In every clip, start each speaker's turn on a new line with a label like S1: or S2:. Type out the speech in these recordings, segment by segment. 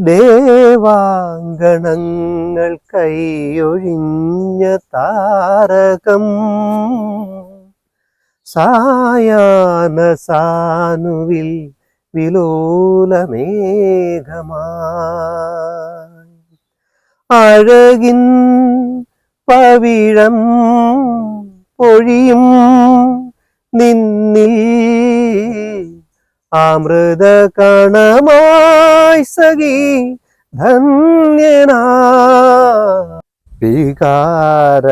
S1: ദേവാങ്കണങ്ങൾ കൈയൊഴിഞ്ഞ താരകം. സായാന സാനുവിൽ വിലോലമേഘമായി. അഴകിൻ പവിഴം പൊഴിയും നിന്നിൽ അമൃത കണമായി സഖി ധന്യനാ. വികാര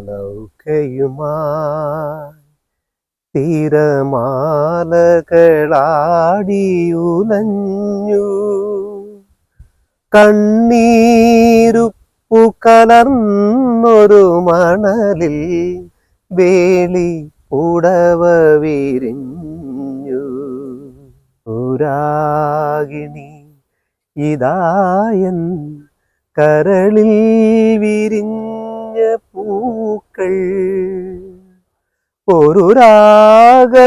S1: നൗകയുമായി തിരമാലകളാടിയുലഞ്ഞു. കണ്ണീരുപ്പു കലർന്നൊരു മണലിൽ വേളി ഉടവ വിരിഞ്ഞു. പുരാഗിണി ഇതായൻ കരളിൽ വിരിഞ്ഞ പൂക്കൾ. ഒരു രാഗമാലയിൽ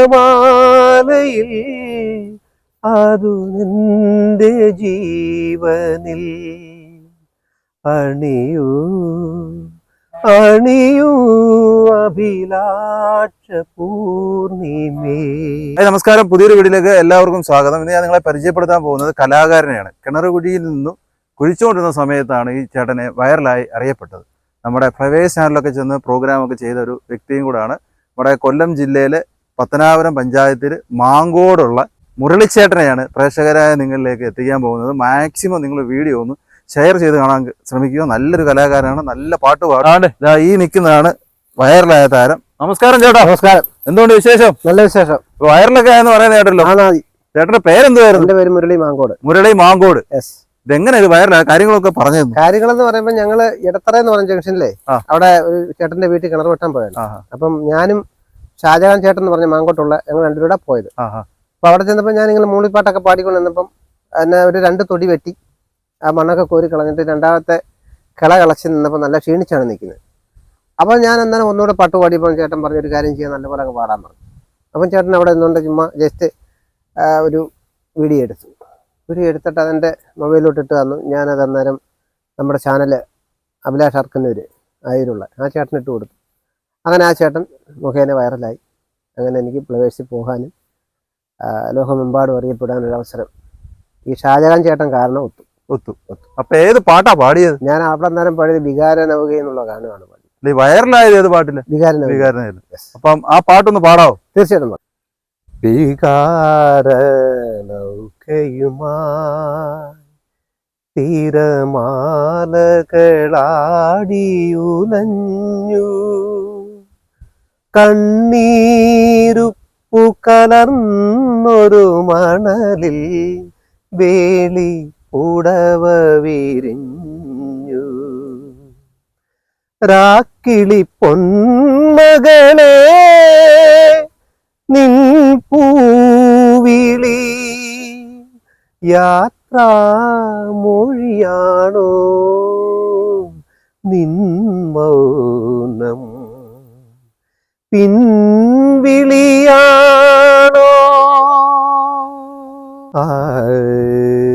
S1: അതു നിന്റെ ജീവനിൽ അണിയൂ. അഭിലാഷ
S2: നമസ്കാരം. പുതിയൊരു വീട്ടിലേക്ക് എല്ലാവർക്കും സ്വാഗതം. ഇന്ന് ഞാൻ നിങ്ങളെ പരിചയപ്പെടുത്താൻ പോകുന്നത് കലാകാരനെയാണ്. കിണറുകുഴിയിൽ നിന്നും കുഴിച്ചുകൊണ്ടിരുന്ന സമയത്താണ് ഈ ചേട്ടനെ വൈറലായി അറിയപ്പെട്ടത്. നമ്മുടെ പ്രൈവേറ്റ് ചാനലൊക്കെ ചെന്ന് പ്രോഗ്രാമൊക്കെ ചെയ്ത ഒരു വ്യക്തിയും കൂടാണ്. നമ്മുടെ കൊല്ലം ജില്ലയിലെ പത്തനാപുരം പഞ്ചായത്തിൽ മാങ്കോടുള്ള മുരളിച്ചേട്ടനെയാണ് പ്രേക്ഷകരായ നിങ്ങളിലേക്ക് എത്തിക്കാൻ പോകുന്നത്. മാക്സിമം നിങ്ങൾ വീഡിയോ ഒന്ന് ഷെയർ ചെയ്ത് കാണാൻ ശ്രമിക്കുക. നല്ലൊരു കലാകാരനാണ്. നല്ല പാട്ട് പാടാണ്ട് ഈ നിൽക്കുന്നതാണ് വൈറലായ താരം. നമസ്കാരം ചേട്ടാ.
S1: നമസ്കാരം.
S2: എന്തുകൊണ്ട് വിശേഷം?
S1: നല്ല വിശേഷം.
S2: വയറിലൊക്കെ ആയെന്ന് പറയുന്ന കേട്ടല്ലോ. ചേട്ടന്റെ പേരെന്തുവായിരുന്നു?
S1: എന്റെ പേര് മുരളി മാങ്കോട്.
S2: മുരളി മാങ്കോട്.
S1: യെസ്
S2: ഇതെങ്ങനെ ഇത് വയറില കാര്യങ്ങളൊക്കെ പറഞ്ഞു തന്നു
S1: കാര്യങ്ങളെന്ന് പറയുമ്പോൾ ഞങ്ങൾ ഇടത്തറ എന്ന് പറഞ്ഞ ജംഗ്ഷനിലെ അവിടെ ഒരു ചേട്ടന്റെ വീട്ടിൽ കിണർ വെട്ടാൻ
S2: പോയത്.
S1: അപ്പം ഞാനും ഷാജഹാൻ ചേട്ടൻ എന്ന് പറഞ്ഞ മാങ്കോട്ടുള്ള ഞങ്ങൾ രണ്ടുപേരുടെ പോയത്. അപ്പൊ അവിടെ ചെന്നപ്പോൾ ഞാൻ ഇങ്ങനെ മൂളിപ്പാട്ടൊക്കെ പാടിക്കൊണ്ട് നിന്നപ്പം എന്നെ ഒരു രണ്ട് തൊടി വെട്ടി. ആ മണ്ണൊക്കെ കോരി കളഞ്ഞിട്ട് രണ്ടാമത്തെ കിള കളച്ച് നിന്നപ്പോൾ നല്ല ക്ഷീണിച്ചാണ് നിൽക്കുന്നത്. അപ്പോൾ ഞാൻ എന്നാലും ഒന്നുകൂടെ പാട്ട് പാടിയപ്പോൾ ചേട്ടൻ പറഞ്ഞൊരു കാര്യം ചെയ്യാൻ നല്ലപോലെ അങ്ങ് പാടാൻ പറഞ്ഞു. അപ്പം ചേട്ടൻ അവിടെ നിന്നുകൊണ്ട് ചുമ്മാ ജസ്റ്റ് ഒരു വീഡിയോ എടുത്തു. വീഡിയോ എടുത്തിട്ട് അതെന്റെ മൊബൈലിലോട്ട് ഇട്ട് തന്നു. ഞാനത് അന്നേരം നമ്മുടെ ചാനൽ അഭിലാഷ് അർക്കുന്നവർ ആയിരുള്ള ആ ചേട്ടൻ ഇട്ട് കൊടുത്തു. അങ്ങനെ ആ ചേട്ടൻ മുഖേന വൈറലായി അങ്ങനെ എനിക്ക് ഫ്ലവേഴ്സിൽ പോകാനും ലോകമെമ്പാടും അറിയപ്പെടാനൊരു അവസരം ഈ ഷാജഹാൻ ചേട്ടൻ കാരണം ഒത്തു.
S2: ഒത്തു ഒത്തു. അപ്പൊ ഏത് പാട്ടാ പാടിയത്?
S1: ഞാൻ അവിടെ നേരം പാടിയത് വികാര നൗക എന്നുള്ള ഗാനമാണ് പാടിയത്.
S2: വൈറലായത് ഏത് പാട്ടിൽ?
S1: വികാര വികാര.
S2: അപ്പം ആ പാട്ടൊന്ന് പാടാവോ?
S1: തീർച്ചയായിട്ടും പാടും. വികാര നൗകയുമായി തിരമാലകളാടിയുലഞ്ഞു. കണ്ണീരുപ്പു കലർന്നൊരു മണലിൽ വേളി ഉടവ വിരിഞ്ഞു. രാക്കിളി പൊന്മകളെ നിൻ പൂവിളി യാത്രാമൊഴിയാണോ നിൻ മൗനം? പിൻവിളിയാണോ? ആരേ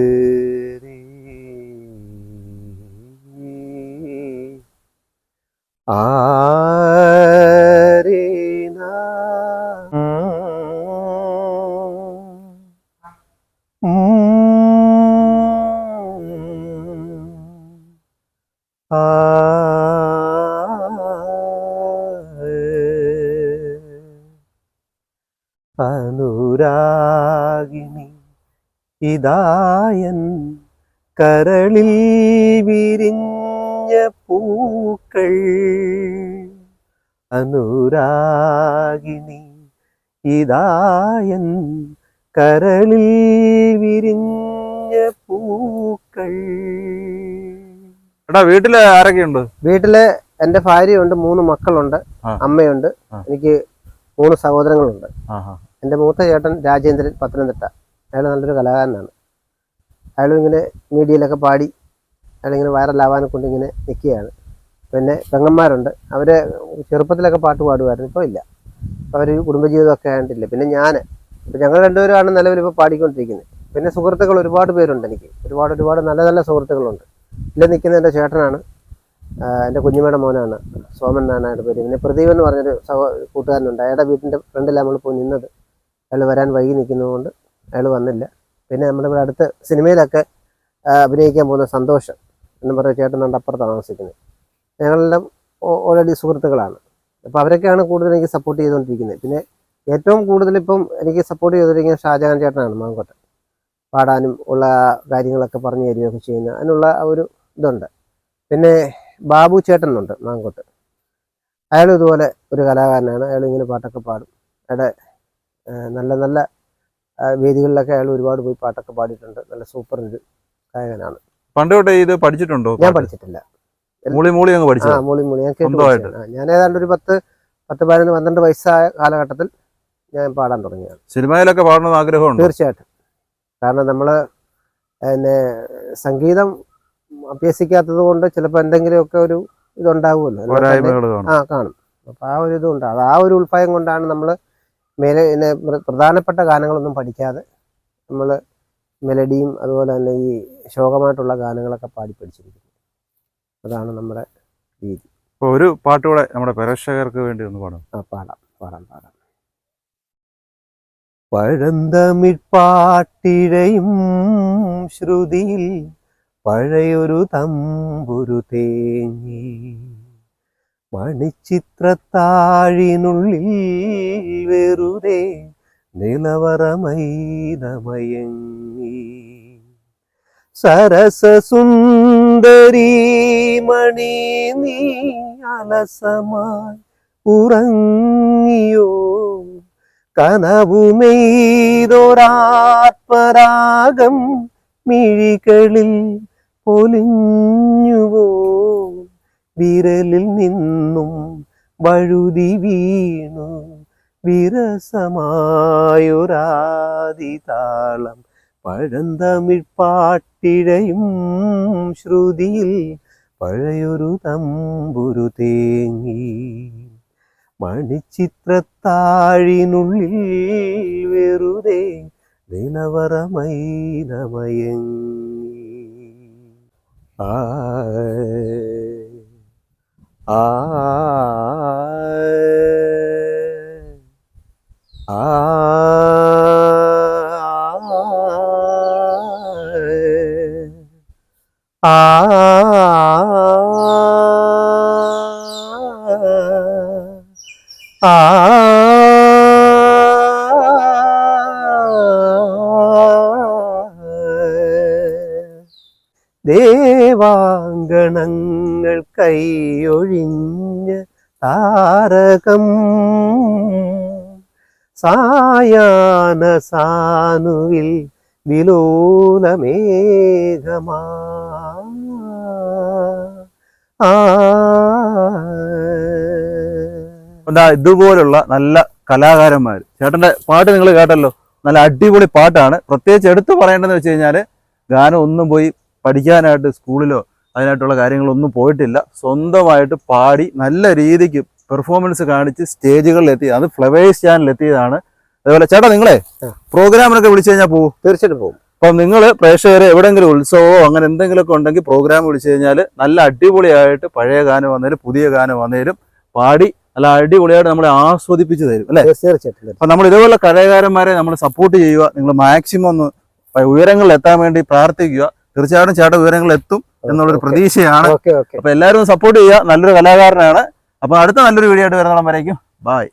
S1: അനുരാഗിണി ഇതായൻ കരളിൽ വിരിഞ്ഞ പൂക്കൾ. അനുരാഗിണി ഇതായൻ കരളിൽ വിരിഞ്ഞ പൂക്കൾ.
S2: എടാ വീട്ടിൽ ആരൊക്കെയുണ്ട്?
S1: വീട്ടിൽ എന്റെ ഭാര്യയുണ്ട് മൂന്ന് മക്കളുണ്ട് അമ്മയുണ്ട് എനിക്ക് മൂന്ന് സഹോദരങ്ങളുണ്ട്.
S2: എന്റെ
S1: എന്റെ മൂത്ത ചേട്ടൻ രാജേന്ദ്രൻ പത്തനംതിട്ട. അയാൾ നല്ലൊരു കലാകാരനാണ്. അയാളും ഇങ്ങനെ മീഡിയയിലൊക്കെ പാടി അയാളിങ്ങനെ വൈറലാവാനെ കൊണ്ട് ഇങ്ങനെ നിൽക്കുകയാണ് പിന്നെ പെങ്ങന്മാരുണ്ട്. അവർ ചെറുപ്പത്തിലൊക്കെ പാട്ട് പാടുമായിരുന്നു ഇപ്പോൾ ഇല്ല. അവർ കുടുംബജീവിതമൊക്കെ ആയിട്ടില്ല. പിന്നെ ഞാൻ ഇപ്പം ഞങ്ങൾ രണ്ടുപേരുമാണ് നിലവിൽ ഇപ്പോൾ പാടിക്കൊണ്ടിരിക്കുന്നത്. പിന്നെ സുഹൃത്തുക്കൾ ഒരുപാട് പേരുണ്ട് എനിക്ക്. ഒരുപാട് ഒരുപാട് നല്ല നല്ല സുഹൃത്തുക്കളുണ്ട്. ഇതിൽ നിൽക്കുന്ന എന്റെ ചേട്ടനാണ് എന്റെ കുഞ്ഞുമ്മയുടെ മോനാണ്. സോമൻ എന്നാണ് അയാളുടെ പേര്. പിന്നെ പ്രദീപ് എന്ന് പറഞ്ഞൊരു സഹോ കൂട്ടുകാരനുണ്ട്. അയാളുടെ വീട്ടിന്റെ ഫ്രണ്ടിലാണ് നമ്മൾ പോയി നിന്നത്. അയാൾ വരാൻ വൈകി നിൽക്കുന്നതുകൊണ്ട് അയാൾ വന്നില്ല. പിന്നെ നമ്മുടെ ഇവിടെ അടുത്ത് സിനിമയിലൊക്കെ അഭിനയിക്കാൻ പോകുന്ന സന്തോഷം എന്ന് പറഞ്ഞ ചേട്ടൻ നമ്മുടെ അപ്പുറത്താണ് താമസിക്കുന്നത്. ഞങ്ങളെല്ലാം ഓൾറെഡി സുഹൃത്തുക്കളാണ്. അപ്പോൾ അവരൊക്കെയാണ് കൂടുതൽ എനിക്ക് സപ്പോർട്ട് ചെയ്തുകൊണ്ടിരിക്കുന്നത്. പിന്നെ ഏറ്റവും കൂടുതൽ ഇപ്പം എനിക്ക് സപ്പോർട്ട് ചെയ്തിരിക്കുന്നത് ഷാജഹാൻ ചേട്ടനാണ് മാങ്കോട്ടെ പാടാനും ഉള്ള കാര്യങ്ങളൊക്കെ പറഞ്ഞു തരികയൊക്കെ ചെയ്യുന്ന അതിനുള്ള ഒരു ഇതുണ്ട്. പിന്നെ ബാബു ചേട്ടനുണ്ട് മാങ്കോട്ട്. അയാൾ ഇതുപോലെ ഒരു കലാകാരനാണ്. അയാൾ ഇങ്ങനെ പാട്ടൊക്കെ പാടും. അയാളുടെ നല്ല നല്ല ആ, വേദികളിലൊക്കെ അയാൾ ഒരുപാട് പോയി പാട്ടൊക്കെ പാടിയിട്ടുണ്ട്. നല്ല സൂപ്പർ ഒരു ഗായകനാണ്.
S2: പണ്ട് തൊട്ടേ ഇത് പഠിച്ചിട്ടുണ്ടോ
S1: ഞാൻ പഠിച്ചിട്ടില്ല.
S2: മൂളി മൂളി അങ്ങ്
S1: ആ
S2: പഠിച്ചത്
S1: മൂളി മൂളി. ഞാൻ. ആ, ഞാൻ ഏതാണ്ട് ഒരു പത്ത് പത്ത് പതിനൊന്ന് പന്ത്രണ്ട് വയസ്സായ കാലഘട്ടത്തിൽ ഞാൻ പാടാൻ തുടങ്ങിയാണ്
S2: സിനിമയിലൊക്കെ പാടണമെന്ന് ആഗ്രഹമുണ്ട്?
S1: തീർച്ചയായിട്ടും. കാരണം നമ്മൾ പിന്നെ സംഗീതം അഭ്യസിക്കാത്തത് കൊണ്ട് ചിലപ്പോൾ എന്തെങ്കിലുമൊക്കെ ഒരു ഇതുണ്ടാവുമല്ലോ. ആ കാണും. അപ്പം ആ ഒരു ഇതുണ്ട് അത് ആ ഒരു ഉൾഭയം കൊണ്ടാണ് നമ്മൾ മേലെ പിന്നെ പ്ര- പ്രധാനപ്പെട്ട ഗാനങ്ങളൊന്നും പഠിക്കാതെ നമ്മൾ മെലഡിയും അതുപോലെ തന്നെ ഈ ശോകമായിട്ടുള്ള ഗാനങ്ങളൊക്കെ പാടി പഠിച്ചിരിക്കുന്നത്. അതാണ് നമ്മുടെ രീതി.
S2: ഒരു പാട്ടുകൂടെ നമ്മുടെ പ്രേക്ഷകർക്ക് വേണ്ടി ഒന്ന് പാടാം.
S1: ആ പാടാം. പാടാം പാടാം. പഴന്തമിഴ്പാട്ടിഴയും ശ്രുതിയിൽ പഴയൊരു തമ്പുരു തേങ്ങി. മണിച്ചിത്രത്താഴിനുള്ളിൽ വെറുതെ നിലവറമൈതമയങ്ങി. സരസസുന്ദരി മണി നീ അലസമായി ഉറങ്ങിയോ? കനവുമെയ്തൊരാത്മരാഗം മിഴികളിൽ പൊലിഞ്ഞുവോ? വിരലിൽ നിന്നും വഴുതി വീണു വിരസമായൊരാദിതാളം പഴന്തമിഴ്പാട്ടിഴയും ശ്രുതിയിൽ പഴയൊരു തമ്പുരു തേങ്ങി. മണിച്ചിത്രത്താഴിനുള്ളിൽ വെറുതെ നിലവറമൈനമയങ്ങി ആ ആ ആ ദേവാങ്കണങ്ങൾ കൈയൊഴിഞ്ഞ താരകം. സായാന സാനുവിൽ വിലോലമേഘമാ.
S2: എന്താ ഇതുപോലുള്ള നല്ല കലാകാരന്മാർ ചേട്ടന്റെ പാട്ട് നിങ്ങൾ കേട്ടല്ലോ? നല്ല അടിപൊളി പാട്ടാണ്. പ്രത്യേകിച്ച് എടുത്തു പറയേണ്ടതെന്ന് വെച്ച് കഴിഞ്ഞാൽ ഗാനം ഒന്നും പോയി പഠിക്കാനായിട്ട് സ്കൂളിലോ അതിനായിട്ടുള്ള കാര്യങ്ങളൊന്നും പോയിട്ടില്ല. സ്വന്തമായിട്ട് പാടി നല്ല രീതിക്ക് പെർഫോമൻസ് കാണിച്ച് സ്റ്റേജുകളിൽ എത്തി അത് ഫ്ലവേഴ്സ് ചാനലിൽ എത്തിയതാണ് അതുപോലെ ചേട്ടാ നിങ്ങളെ. പ്രോഗ്രാമിനൊക്കെ വിളിച്ചു കഴിഞ്ഞാൽ പോകും
S1: തീർച്ചയായിട്ടും പോകും
S2: അപ്പം നിങ്ങൾ പ്രേക്ഷകരെ എവിടെയെങ്കിലും ഉത്സവമോ അങ്ങനെ എന്തെങ്കിലുമൊക്കെ ഉണ്ടെങ്കിൽ പ്രോഗ്രാം വിളിച്ചു കഴിഞ്ഞാൽ നല്ല അടിപൊളിയായിട്ട് പഴയ ഗാനം വന്നേലും പുതിയ ഗാനം വന്നേലും പാടി നല്ല അടിപൊളിയായിട്ട് നമ്മളെ ആസ്വദിപ്പിച്ച് തരും അല്ലേ?
S1: തീർച്ചയായിട്ടും
S2: അപ്പം നമ്മൾ ഇതേപോലെ കലാകാരന്മാരെ നമ്മൾ സപ്പോർട്ട് ചെയ്യുക നിങ്ങൾ മാക്സിമം ഒന്ന് ഉയരങ്ങളിൽ എത്താൻ വേണ്ടി പ്രാർത്ഥിക്കുക. തീർച്ചയായിട്ടും ചേട്ടൻ വിവരങ്ങൾ എത്തും എന്നുള്ളൊരു പ്രതീക്ഷയാണ്. അപ്പൊ എല്ലാവരും സപ്പോർട്ട് ചെയ്യുക. നല്ലൊരു കലാകാരനാണ്. അപ്പൊ അടുത്ത നല്ലൊരു വീഡിയോ ആയിട്ട് വരുന്നോളം വരയ്ക്കും ബായ്